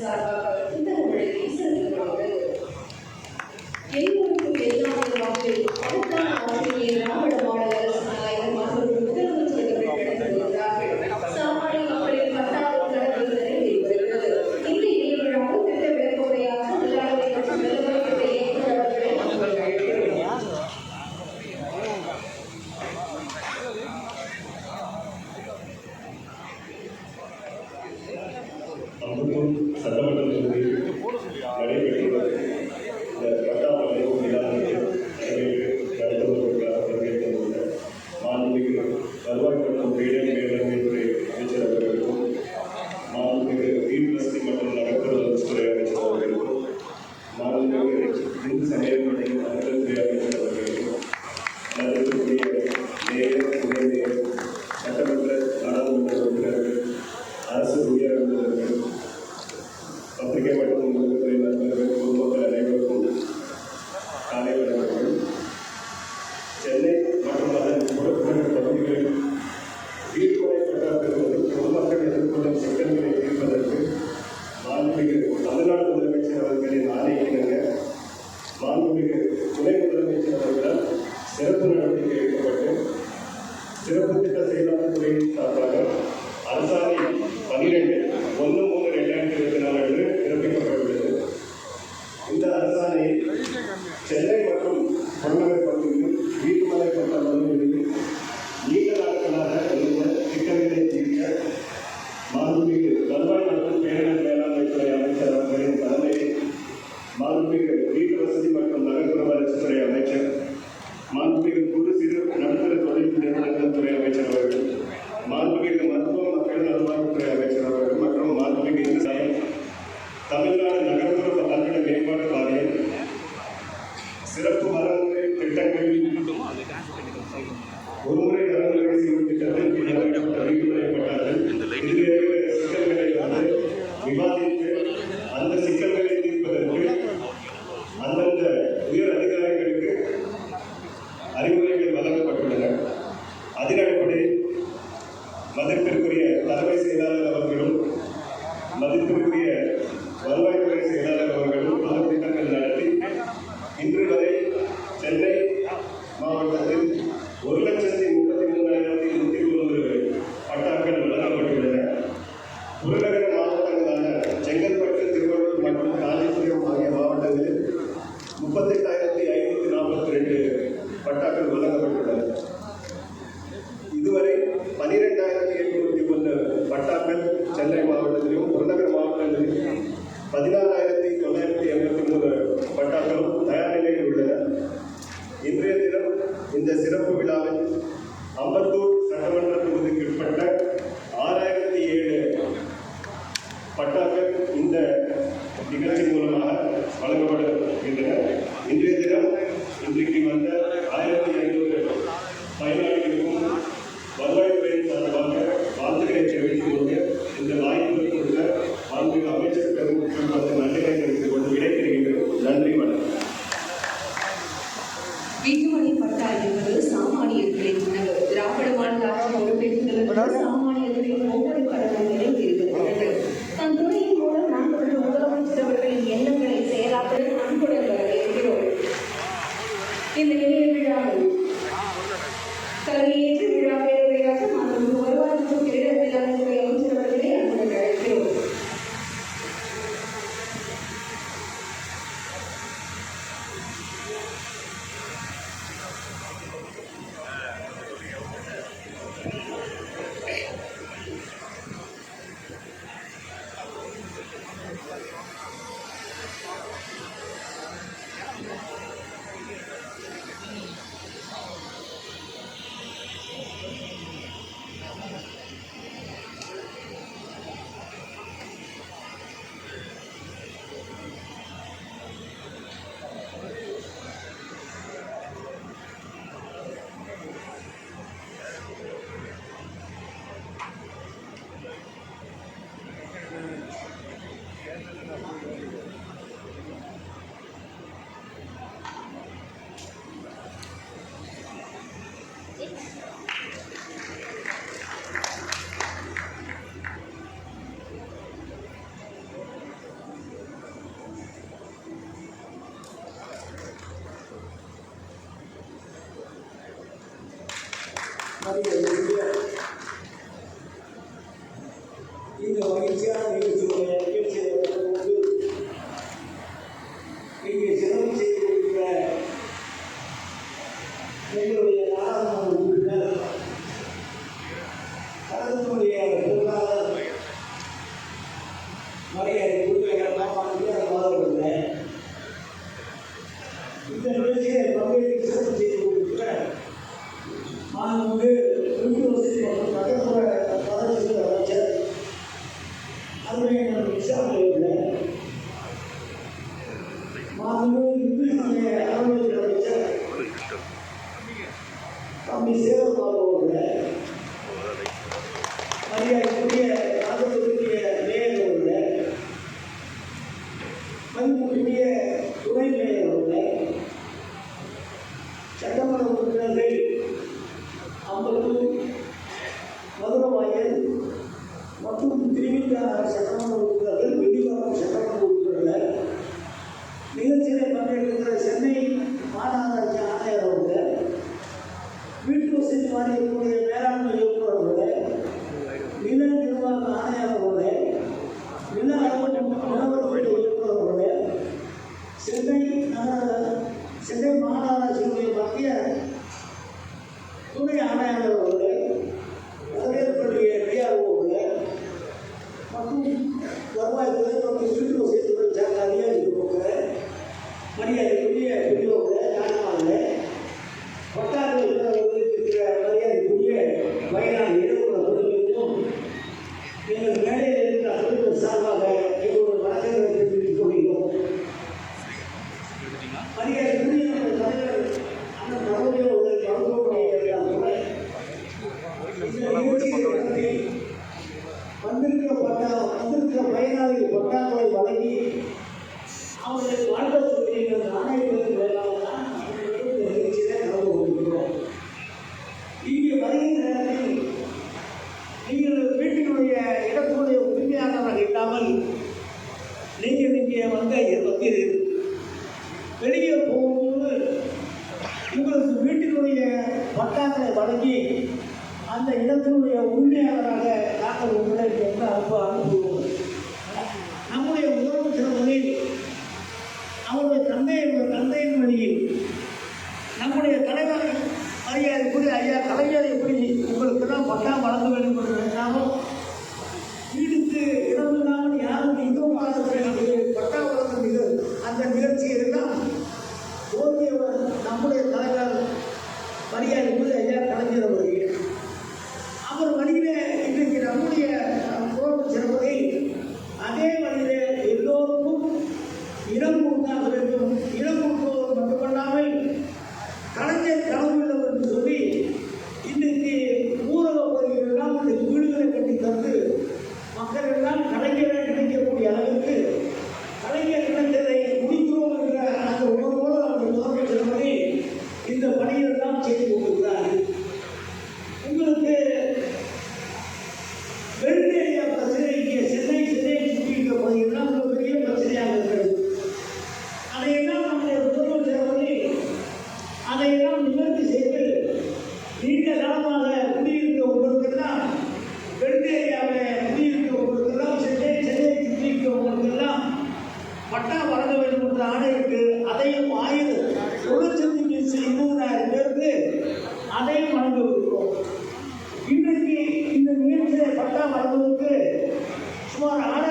சார்பாக புத்தகங்களை வீசிருக்கிறோம் என் பட்டாக்கள் சென்னை மாவட்டத்திலும் புறநகர் மாவட்டங்களிலும் பதினாறாயிரத்தி தொள்ளாயிரத்தி எண்பத்தி மூணு பட்டாக்களும் தயார் நிலையில் உள்ளன. இன்றைய தினம் இந்த சிறப்பு விழாவில் அம்பத்தூர் சட்டமன்ற தொகுதிக்கு உட்பட்ட ஆறாயிரத்தி ஏழு பட்டாக்கள் இந்த நிகழ்ச்சி மூலமாக வழங்கப்படுகின்றன. இந்த மகிழ்ச்சியான நிகழ்ச்சியுடைய நிகழ்ச்சியை கொண்டு இங்கே சிறப்பு செய்திருக்கிற எங்களுடைய மீன்கார் சட்டமன்ற உறுப்பினர்கள் வெள்ளிவாரம் சட்டமன்ற உறுப்பினர்கள் நிகழ்ச்சியில பங்கேற்கிற சென்னை மாநகராட்சி ஆணையர் அவர்கள் வீட்டு வசதி வாரியத்தினுடைய மேலாண்மை María இல்லாமல் நீங்கள் இங்கே வந்து வந்தீர்கள் வெளியே போகும்போது உங்களுக்கு வீட்டினுடைய பட்டாக்களை வழங்கி அந்த இடத்தினுடைய உரிமையாளராக கலைஞர் மறந்து சுமார் ஆறு